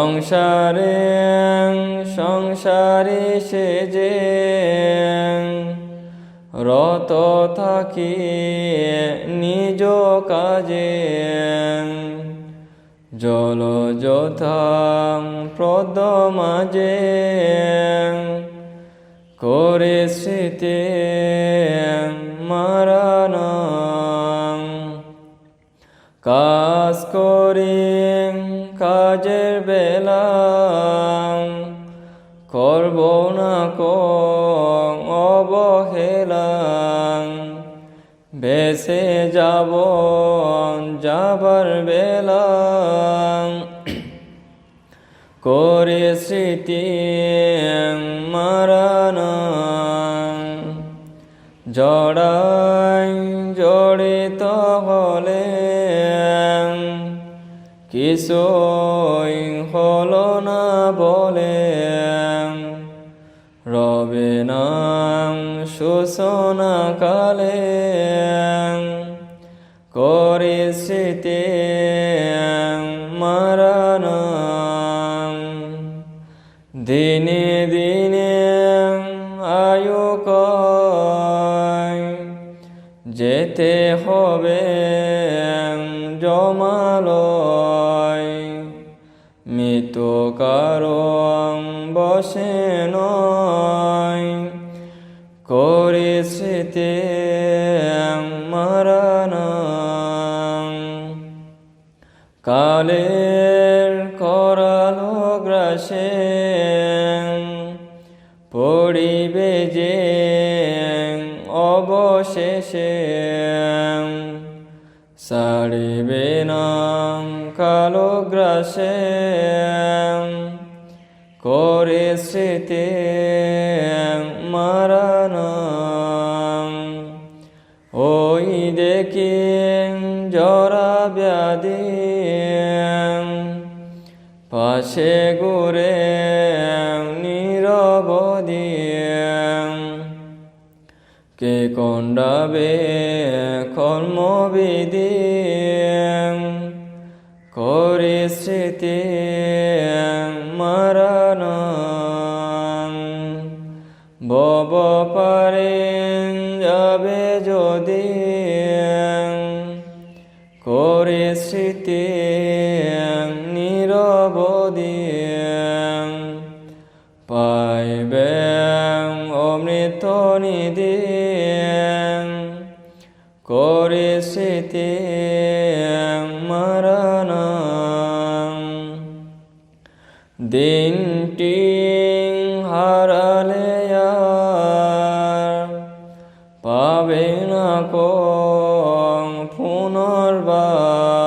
সংসারে সংসারে সে যে রত থাকি নিজ কাজে। জল যথাং প্রদ মাঝে করে স্মৃতি মারানাং। কাজ করি কাজের বেলা করব না কো অবহেলা বেসে যাব যাবার বেলা করে স্মৃতি মারানা। জড়াই জড়িত হলে কিছুই হলো না বলে। রবে নাম শোষণা কালে করে স্মৃতি মারানা দিনে দিনে আয়ু যেতে হবে জমালয় মৃত্যু কারণ বসে নয়। করে স্মৃতি মারানা কালের করালো গ্রাসে পড়িবে যে অবশেষে। সারিবে নাম কালো গ্রাসে করে স্মৃতি মারানা ওই দেখি জরা ব্যাধি পাশে ঘুরে নিরবধি। কে কণ্ডাবে কর্মবিধি করে স্মৃতি মারানা বব পারে যাবে যদি করে স্মৃতি নিরবধি পাইবে অমৃত নিধি করে স্মৃতি মারানা দিনটি হারালে আর পাবে না কোন পুনর্বার।